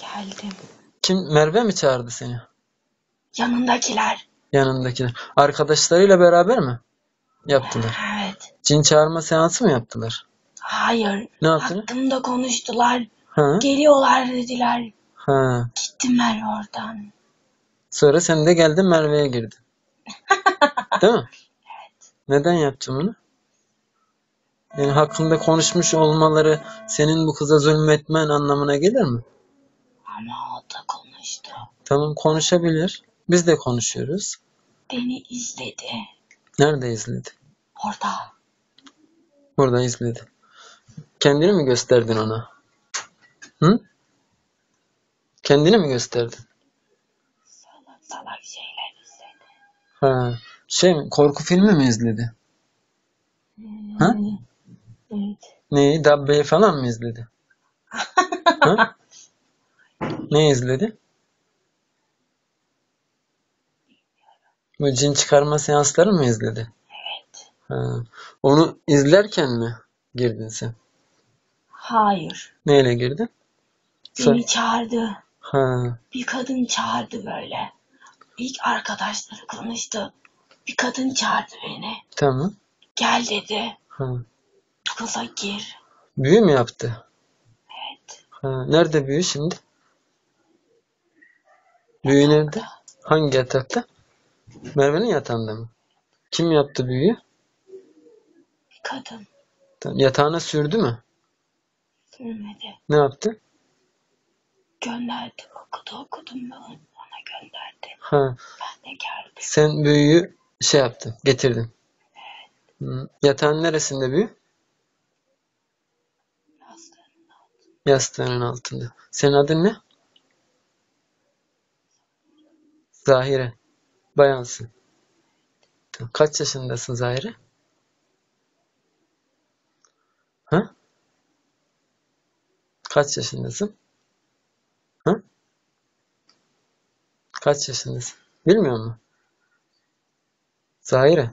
Geldim. Kim? Merve mi çağırdı seni? Yanındakiler. Yanındakiler. Arkadaşlarıyla beraber mi? Yaptılar. Evet. Cin çağırma seansı mı yaptılar? Hayır. Ne yaptılar? Hakkımda konuştular. Ha? Geliyorlar dediler. Ha. Gittim ben oradan. Sonra sen de geldin Merve'ye girdin. Değil mi? Neden yaptın bunu? Yani hakkında konuşmuş olmaları senin bu kıza zulmetmen anlamına gelir mi? Ama o da konuştu. Tamam konuşabilir. Biz de konuşuyoruz. Beni izledi. Nerede izledi? Orada. Burada izledi. Kendini mi gösterdin ona? Hı? Kendini mi gösterdin? Salak salak şeyler izledi. Ha. Şey mi? Korku filmi mi izledi? Ha? Evet. Neyi? Dabbe'yi falan mı izledi? ha? Ne izledi? Bu cin çıkarma seansları mı izledi? Evet. Ha. Onu izlerken mi girdin sen? Hayır. Neyle girdin? Sen- Beni çağırdı. Ha. Bir kadın çağırdı böyle. İlk arkadaşları konuştu. Bir kadın çağırdı beni. Tamam. Gel dedi. Ha. Kıza gir. Büyü mü yaptı? Evet. Ha. Nerede büyü şimdi? Büyü nerede? Hangi yatakta? Merve'nin yatağında mı? Kim yaptı büyüyü? Bir kadın. Tamam. Yatağına sürdü mü? Sürmedi. Ne yaptı? Gönderdi. Okudu okudum ben. Bana gönderdi. Ha. Ben de geldim. Sen büyüyü şey yaptın, getirdin. Hı. Yatağın neresinde büyü? Yastığının altında. Yastığının altında. Senin adın ne? Zahire. Bayansın. Kaç yaşındasın Zahire? Ha? Kaç yaşındasın? Ha? Kaç yaşındasın? Bilmiyor musun? Zahire.